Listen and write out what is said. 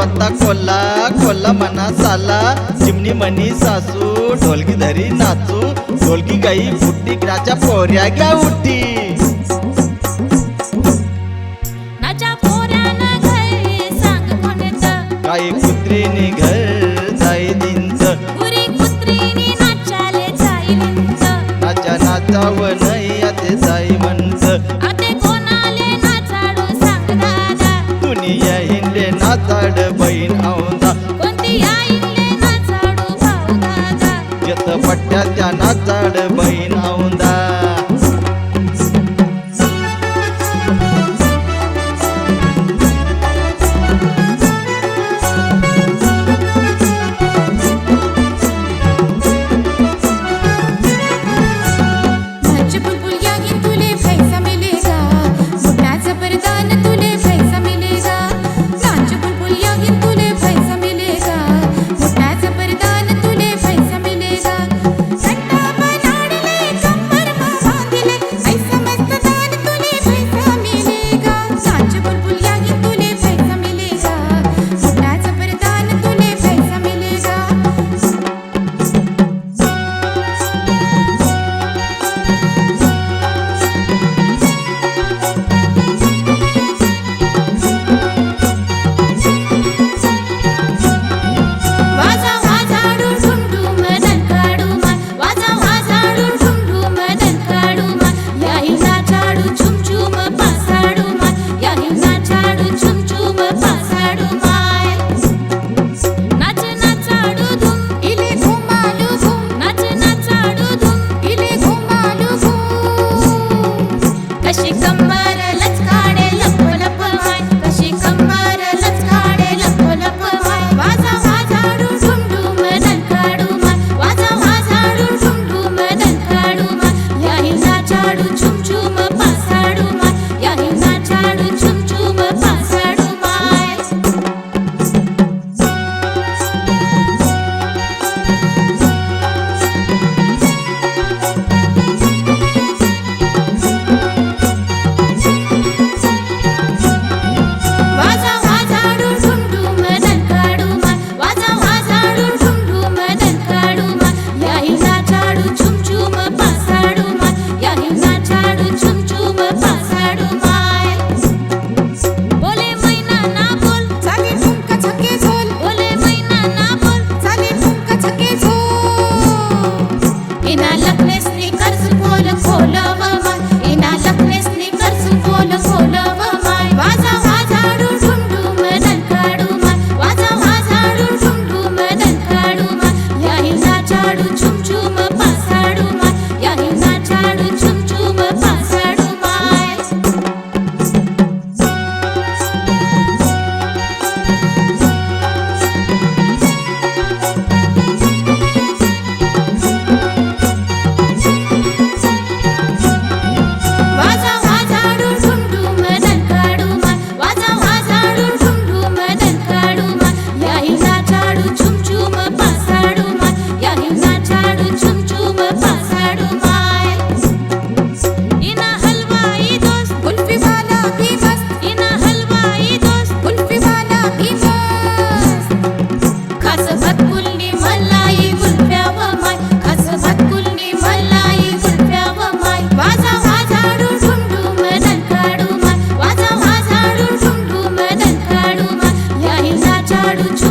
पर्वता खोला खोला मना चाला चिमणी मनी सासू ढोलकी धरी नाचू. ढोलकी गाई फुटी ग्राच्या पोऱ्या घ्या उठी. काही कुत्रीने घर जाई दिंच नाचा नाचाव नाही जाई म्हण पट्ट्या त्यांना चढ बहिणावून వచ్చాడు వాడు చూ